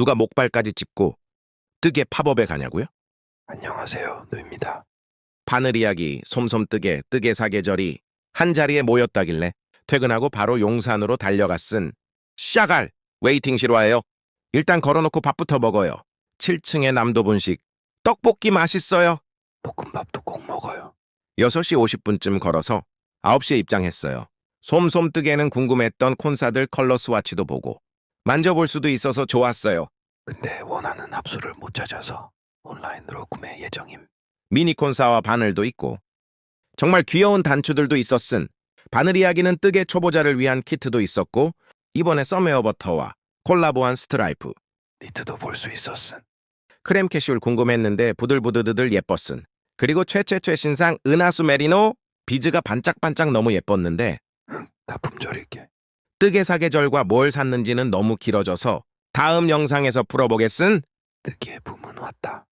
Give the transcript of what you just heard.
누가 목발까지 짚고 뜨개 팝업에 가냐고요? 안녕하세요, 누입니다. 바늘 이야기, 솜솜뜨개, 뜨개 사계절이 한 자리에 모였다길래 퇴근하고 바로 용산으로 달려갔은 샤갈 웨이팅실 와요. 일단 걸어놓고 밥부터 먹어요. 7층의 남도분식 떡볶이 맛있어요. 볶음밥도 꼭 먹어요. 6시 50분쯤 걸어서 9시에 입장했어요. 솜솜뜨개는 궁금했던 콘사들 컬러 스와치도 보고 만져볼 수도 있어서 좋았어요. 근데 원하는 합수를 못 찾아서 온라인으로 구매 예정임. 미니콘사와 바늘도 있고 정말 귀여운 단추들도 있었은 바늘 이야기는 뜨개 초보자를 위한 키트도 있었고 이번에 썸웨어 버터와 콜라보한 스트라이프 니트도 볼 수 있었음. 크렘 캐슐 궁금했는데 부들부드드들 예뻤은 그리고 최최최 신상 은하수 메리노 비즈가 반짝반짝 너무 예뻤는데 다 품절일게. 뜨개 사계절과 뭘 샀는지는 너무 길어져서 다음 영상에서 풀어보겠은 뜨기에 붐은 왔다.